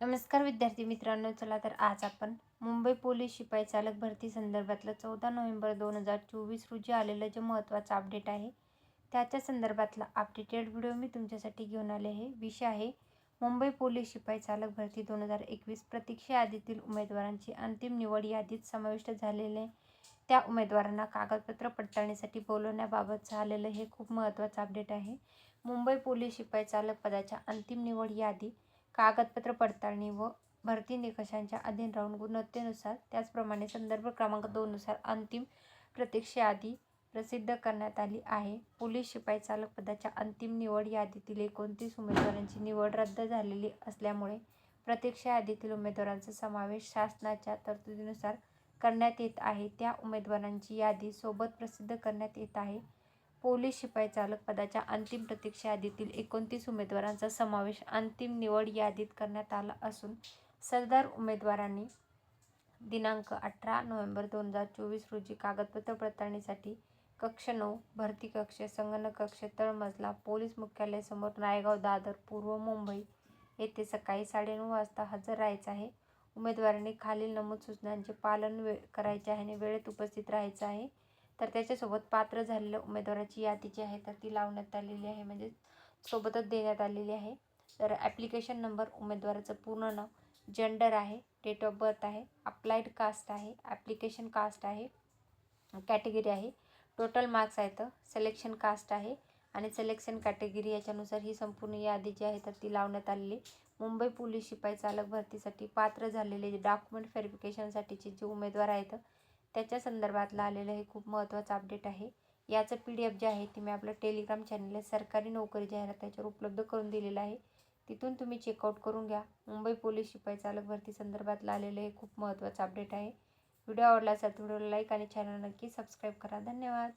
नमस्कार विद्यार्थी मित्रांनो चला तर आज आपण मुंबई पोलीस शिपाई चालक भरती संदर्भातलं चौदा नोव्हेंबर दोन हजार चोवीस रोजी आलेलं जे महत्त्वाचं अपडेट आहे त्याच्या संदर्भातला अपडेटेड व्हिडिओ मी तुमच्यासाठी घेऊन आले आहे. विषय आहे मुंबई पोलीस शिपाई चालक भरती दोन हजार एकवीस प्रतीक्षा यादीतील उमेदवारांची अंतिम निवड यादीत समाविष्ट झालेले त्या उमेदवारांना कागदपत्र पडताळणीसाठी बोलवण्याबाबत झालेलं हे खूप महत्त्वाचं अपडेट आहे. मुंबई पोलीस शिपाई चालक पदाच्या अंतिम निवड यादी कागदपत्र पडताळणी व भरती निकषांच्या अधीन राहून गुणवत्तेनुसार त्याचप्रमाणे संदर्भ क्रमांक दोननुसार अंतिम प्रतीक्षा यादी प्रसिद्ध करण्यात आली आहे. पोलीस शिपाई चालक पदाच्या अंतिम निवड यादीतील एकोणतीस उमेदवारांची निवड रद्द झालेली असल्यामुळे प्रतीक्षा यादीतील उमेदवारांचा समावेश शासनाच्या तरतुदीनुसार करण्यात येत आहे. त्या उमेदवारांची यादी सोबत प्रसिद्ध करण्यात येत आहे. पोलीस शिपाई चालक पदाच्या अंतिम प्रतीक्षा यादीतील एकोणतीस उमेदवारांचा समावेश अंतिम निवड यादीत करण्यात आला असून सरदार उमेदवारांनी दिनांक अठरा नोव्हेंबर दोन हजार चोवीस रोजी कागदपत्र पडताळणीसाठी कक्ष नऊ भरती कक्ष संगणक कक्ष तळमजला पोलीस मुख्यालयासमोर नायगाव दादर पूर्व मुंबई येथे सकाळी साडेनऊ वाजता हजर राहायचं आहे. उमेदवारांनी खालील नमूद सूचनांचे पालन वे करायचे आहे आणि वेळेत उपस्थित राहायचं आहे. तर त्याच्यासोबत पात्र झालेल्या उमेदवाराची यादी जी आहे तर ती लावण्यात आलेली आहे. म्हणजे सोबतच देण्यात आलेली आहे. तर ॲप्लिकेशन नंबर उमेदवाराचं पूर्ण नाव जेंडर आहे डेट ऑफ बर्थ आहे अप्लाइड कास्ट आहे ॲप्लिकेशन कास्ट आहे कॅटेगरी आहे. टोटल मार्क्स आहेत सिलेक्शन कास्ट आहे आणि सिलेक्शन कॅटेगरी याच्यानुसार ही संपूर्ण यादी जी आहे तर ती लावण्यात आलेली मुंबई पोलीस शिपाई चालक भरतीसाठी पात्र झालेले जे डॉक्युमेंट व्हेरिफिकेशनसाठीचे जे उमेदवार आहेत त्याच्या संदर्भातलं आलेलं हे खूप महत्त्वाचं अपडेट आहे. याचं पी डी एफ जे आहे ते मी आपलं टेलिग्राम चॅनल सरकारी नोकरी जाहिरात त्याच्यावर उपलब्ध करून दिलेलं आहे. तिथून तुम्ही चेकआउट करून घ्या. मुंबई पोलीस शिपाई चालक भरती संदर्भातलं आलेलं हे खूप महत्त्वाचं अपडेट आहे. व्हिडिओ आवडला असेल तर व्हिडिओला लाईक आणि चॅनल नक्की सबस्क्राईब करा. धन्यवाद.